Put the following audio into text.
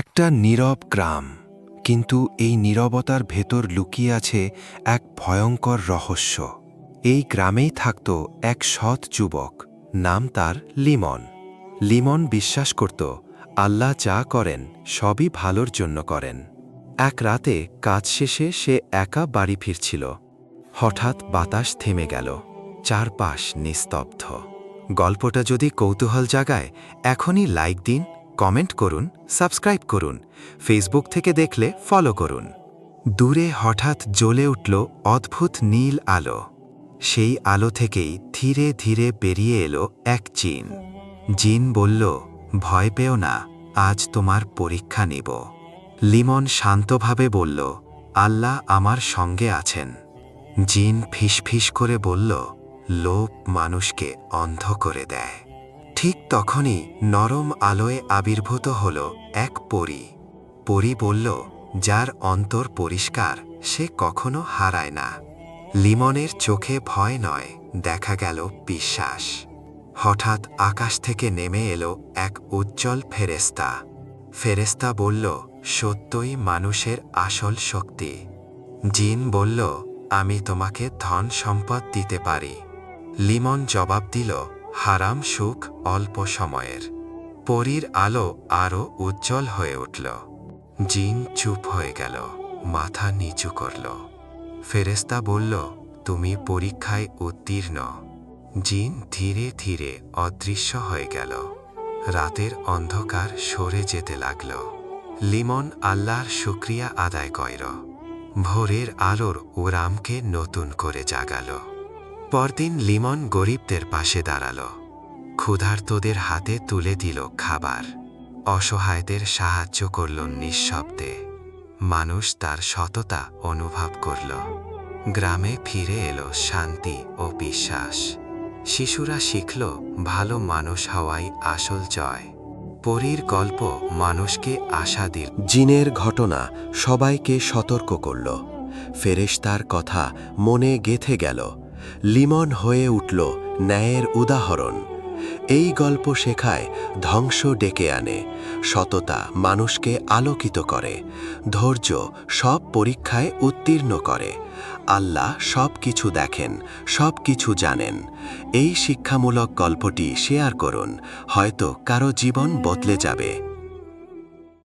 একটা নীরব গ্রাম, কিন্তু এই নীরবতার ভেতর লুকিয়ে আছে এক ভয়ঙ্কর রহস্য। এই গ্রামেই থাকত এক সৎ যুবক, নাম তার লিমন। লিমন বিশ্বাস করত, আল্লাহ যা করেন সবই ভালোর জন্য করেন। এক রাতে কাজ শেষে সে একা বাড়ি ফিরছিল। হঠাৎ বাতাস থেমে গেল, চারপাশ নিস্তব্ধ। গল্পটা যদি কৌতূহল জাগায়, এখনই লাইক দিন কমেন্ট করুন, সাবস্ক্রাইব করুন, ফেসবুক থেকে দেখলে ফলো করুন। দূরে হঠাৎ জ্বলে উঠল অদ্ভুত নীল আলো। সেই আলো থেকেই ধীরে ধীরে বেরিয়ে এলো এক জিন। জিন বলল, ভয় পেও না, আজ তোমার পরীক্ষা নিব। লিমন শান্তভাবে বলল, আল্লাহ আমার সঙ্গে আছেন। জিন ফিসফিস করে বলল, লোভ মানুষকে অন্ধ করে দেয়। ঠিক তখনই নরম আলোয় আবির্ভূত হল এক পরী। পরী বলল, যার অন্তর পরিষ্কার, সে কখনো হারায় না। লিমনের চোখে ভয় নয়, দেখা গেল বিশ্বাস। হঠাৎ আকাশ থেকে নেমে এলো এক উজ্জ্বল ফেরেস্তা ফেরেস্তা বলল, সত্যই মানুষের আসল শক্তি। জিন বলল, আমি তোমাকে ধন সম্পদ দিতে পারি। লিমন জবাব দিল হারাম সুখ অল্প সময়ের। পরীর আলো আরও উজ্জ্বল হয়ে উঠল। জিন চুপ হয়ে গেল, মাথা নিচু করল। ফেরেস্তা বলল, তুমি পরীক্ষায় উত্তীর্ণ। জিন ধীরে ধীরে অদৃশ্য হয়ে গেল। রাতের অন্ধকার সরে যেতে লাগল। লিমন আল্লাহর শুক্রিয়া আদায় কইর। ভোরের আলোর ওরামকে নতুন করে জাগালো। পরদিন লিমন গরিবদের পাশে দাঁড়াল। ক্ষুধার্তদের হাতে তুলে দিল খাবার। অসহায়দের সাহায্য করল নিঃশব্দে। মানুষ তার সততা অনুভব করল। গ্রামে ফিরে এলো শান্তি ও বিশ্বাস। শিশুরা শিখল, ভালো মানুষ হওয়াই আসল জয়। পরীর গল্প মানুষকে আশা দিল। জিনের ঘটনা সবাইকে সতর্ক করল। ফেরেশতার কথা মনে গেথে গেল। লিমন হয়ে উঠল ন্যায়ের উদাহরণ। এই গল্প শেখায় ধ্বংস ডেকে আনে, সততা মানুষকে আলোকিত করে, ধৈর্য সব পরীক্ষায় উত্তীর্ণ করে, আল্লাহ সব কিছু দেখেন, সব কিছু জানেন। এই শিক্ষামূলক গল্পটি শেয়ার করুন, হয়তো কারও জীবন বদলে যাবে।